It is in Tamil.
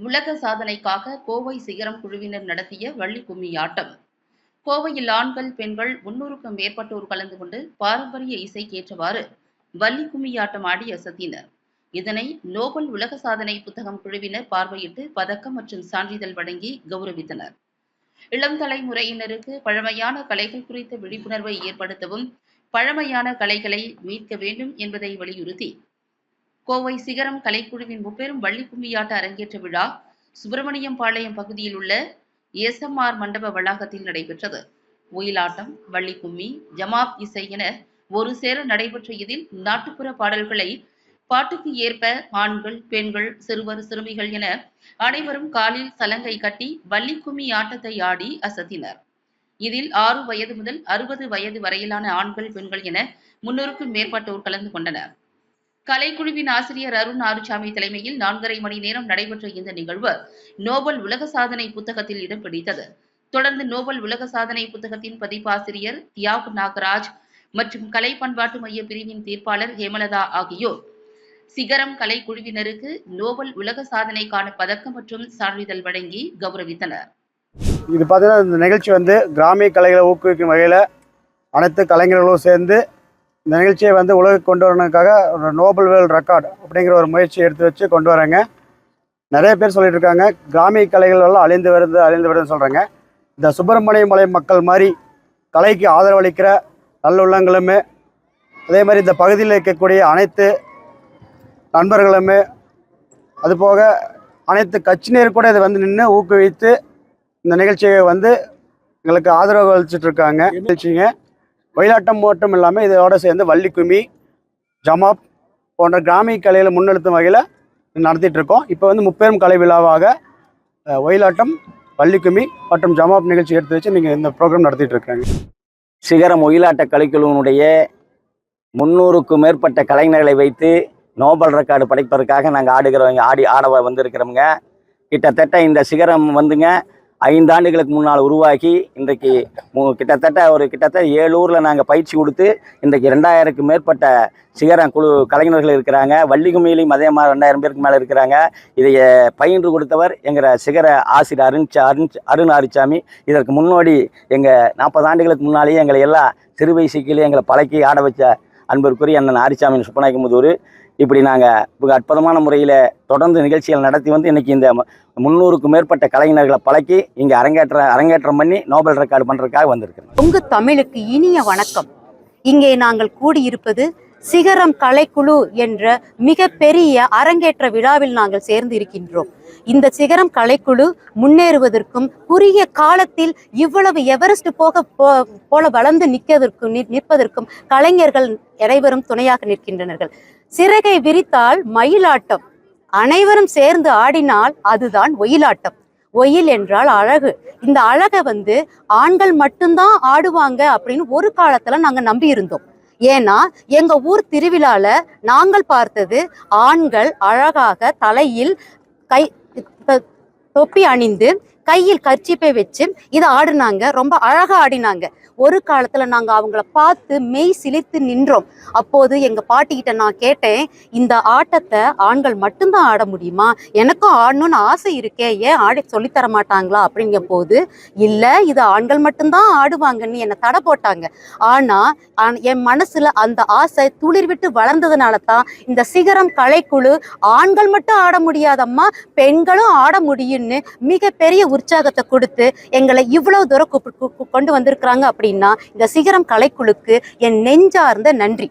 உலக சாதனைக்காக கோவை சிகரம் குழுவினர் நடத்திய வள்ளி கும்மி ஆட்டம் கோவையில் ஆண்கள் பெண்கள் முன்னூறுக்கும் மேற்பட்டோர் கலந்து கொண்டு பாரம்பரிய இசைக்கேற்றவாறு வள்ளி கும்மி ஆட்டம் ஆடி அசத்தினர். இதனை நோபல் உலக சாதனை புத்தகம் குழுவினர் பார்வையிட்டு பதக்கம் மற்றும் சான்றிதழ் வழங்கி கௌரவித்தனர். இளம் தலைமுறையினருக்கு பழமையான கலைகள் குறித்த விழிப்புணர்வை ஏற்படுத்தவும் பழமையான கலைகளை மீட்க வேண்டும் என்பதை வலியுறுத்தி கோவை சிகரம் கலைக்குழுவின் முப்பெரும் வள்ளி கும்மியாட்ட அரங்கேற்ற விழா சுப்பிரமணியம் பாளையம் பகுதியில் உள்ள எஸ்எம்ஆர் மண்டப வளாகத்தில் நடைபெற்றது. ஒயிலாட்டம் வள்ளி கும்மி ஜமாப் இசை என ஒரு சேர நடைபெற்ற இதில் நாட்டுப்புற பாடல்களை பாட்டுக்கு ஏற்ப ஆண்கள் பெண்கள் சிறுவர் சிறுமிகள் என அனைவரும் காலில் சலங்கை கட்டி வள்ளி கும்மி ஆட்டத்தை ஆடி அசத்தினர். இதில் ஆறு வயது முதல் அறுபது வயது வரையிலான ஆண்கள் பெண்கள் என முன்னூறுக்கும் மேற்பட்டோர் கலந்து கொண்டனர். கலைக்குழுவின் ஆசிரியர் அருண் ஆறுசாமி தலைமையில் நான்கரை மணி நேரம் நடைபெற்ற இந்த நிகழ்வு நோபல் உலக சாதனை புத்தகத்தில் இடம் பிடித்தது. தொடர்ந்து நோபல் உலக சாதனை புத்தகத்தின் பதிப்பாசிரியர் தியாக் நாகராஜ் மற்றும் கலை பண்பாட்டு மைய பிரிவின் தீர்ப்பாளர் ஹேமலதா ஆகியோர். சிகரம் கலைக்குழுவினருக்கு நோபல் உலக சாதனைக்கான பதக்கம் மற்றும் சான்றிதழ் வழங்கி கௌரவித்தனர். இது பார்த்தீங்கன்னா இந்த நிகழ்ச்சி வந்து கிராமிய கலைகளை ஊக்குவிக்கும் வகையில் அனைத்து கலைஞர்களும் சேர்ந்து இந்த நிகழ்ச்சியை வந்து உலகுக்கு கொண்டு வரணுக்காக ஒரு நோபல் வேர்ல்ட் ரெக்கார்ட் அப்படிங்கிற ஒரு முயற்சியை எடுத்து வச்சு கொண்டு வராங்க நிறைய பேர் சொல்லிட்டு இருக்காங்க. கிராமிய கலைகள் எல்லாம் அழிந்து வருது அழிந்து வருதுன்னு சொல்கிறாங்க இந்த சுப்பிரமணிய மலை மக்கள் மாதிரி கலைக்கு ஆதரவளிக்கிற நல்லுள்ளங்களுமே அதே மாதிரி இந்த பகுதியில் இருக்கக்கூடிய அனைத்து நண்பர்களுமே அதுபோக அனைத்து கட்சியினர் கூட இதை வந்து நின்று ஊக்குவித்து இந்த நிகழ்ச்சியை வந்து எங்களுக்கு ஆதரவு அளிச்சிட்ருக்காங்க நிகழ்ச்சிங்க. ஒயிலாட்டம் மட்டும் இல்லாமல் இதோட சேர்ந்து வள்ளிக்குமி ஜமாப் போன்ற கிராமிய கலைகளை முன்னெடுத்தும் வகையில் நடத்திட்டுருக்கோம் இப்போ வந்து முப்பெரும் கலை விழாவாக ஒயிலாட்டம் வள்ளி மற்றும் ஜமாப் நிகழ்ச்சி எடுத்து வச்சு நீங்கள் இந்த ப்ரோக்ராம் நடத்திட்டுருக்காங்க சிகரம் ஒயிலாட்ட கலைக்குழுவினுடைய முந்நூறுக்கும் மேற்பட்ட கலைஞர்களை வைத்து நோபல் ரெக்கார்டு படைப்பதற்காக நாங்கள் ஆடுகிறவங்க ஆடி ஆட வந்திருக்கிறோங்க கிட்டத்தட்ட இந்த சிகரம் வந்துங்க ஐந்தாண்டுகளுக்கு முன்னால் உருவாக்கி இன்றைக்கு கிட்டத்தட்ட ஒரு கிட்டத்தட்ட ஏழு ஊரில் நாங்கள் பயிற்சி கொடுத்து இன்றைக்கு ரெண்டாயிரத்துக்கு மேற்பட்ட சிகரம் குழு கலைஞர்கள் இருக்கிறாங்க. வள்ளிகுமியிலையும் அதே மாதிரி ரெண்டாயிரம் பேருக்கு மேலே இருக்கிறாங்க. இதை பயின்று கொடுத்தவர் எங்கிற சிகர ஆசிரியர் அருண் அருண் அருண் ஆரிச்சாமி. இதற்கு முன்னோடி எங்கள் நாற்பது ஆண்டுகளுக்கு முன்னாலேயே எங்களை எல்லாம் சிறு வயசுக்கிலே எங்களை பழக்கி ஆட வச்ச அன்பிற்குரிய அண்ணன் ஆரிச்சாமி சுப்பநாயக்கமுதூர். இப்படி நாங்கள் மிக அற்புதமான முறையில் தொடர்ந்து நிகழ்ச்சிகள் நடத்தி வந்து இன்னைக்கு இந்த மு- முந்நூறுக்கும் மேற்பட்ட கலைஞர்களை பழக்கி இங்கே அரங்கேற்ற அரங்கேற்றம் பண்ணி நோபல் ரெக்கார்டு பண்ணுறதுக்காக வந்திருக்கிறோம். உங்கள் தமிழுக்கு இனிய வணக்கம். இங்கே நாங்கள் கூடியிருப்பது சிகரம் கலைக்குழு என்ற மிகப்பெரிய அரங்கேற்ற விழாவில் நாங்கள் சேர்ந்து இருக்கின்றோம் இந்த சிகரம் கலைக்குழு முன்னேறுவதற்கும் குறுகிய காலத்தில் இவ்வளவு எவரெஸ்ட் போக போ- போல வளர்ந்து நிற்கதற்கும் நிற்பதற்கும் கலைஞர்கள் அனைவரும் துணையாக நிற்கின்றனர்கள். சிறகை விரித்தால் மயிலாட்டம். அனைவரும் சேர்ந்து ஆடினால் அதுதான் ஒயிலாட்டம். ஒயில் என்றால் அழகு. இந்த அழகை வந்து ஆண்கள் மட்டும்தான் ஆடுவாங்க அப்படின்னு ஒரு காலத்துல நாங்க நம்பி இருந்தோம் ஏன்னா எங்க ஊர் திருவிழால நாங்கள் பார்த்தது ஆண்கள் அழகாக தலையில் கை தொப்பி அணிந்து கையில் கர்ச்சிப்பை வச்சு இதை ஆடினாங்க. ரொம்ப அழகா ஆடினாங்க. ஒரு காலத்துல நாங்க அவங்கள பார்த்து மெய் சிலித்து நின்றோம். அப்போது எங்க பாட்டிக்கிட்ட நான் கேட்டேன் இந்த ஆட்டத்தை ஆண்கள் மட்டும்தான் ஆட முடியுமா? எனக்கும் ஆடணும்னு ஆசை இருக்கே. ஏன் ஆடி சொல்லித்தர மாட்டாங்களா? அப்படிங்கிற போது இல்ல இது ஆண்கள் மட்டும்தான் ஆடுவாங்கன்னு என்னை தடை போட்டாங்க. ஆனா என் மனசுல அந்த ஆசை துளிர் விட்டு வளர்ந்ததுனால தான் இந்த சிகரம் கலைக்குழு ஆண்கள் மட்டும் ஆட முடியாதம்மா பெண்களும் ஆட முடியும்னு மிகப்பெரிய உற்சாகத்தை கொடுத்து எங்களை இவ்வளவு தூரம் கொண்டு வந்திருக்கிறாங்க அப்படின்னா இந்த சிகரம் கலைக்குழுக்கு என் நெஞ்சார்ந்த நன்றி.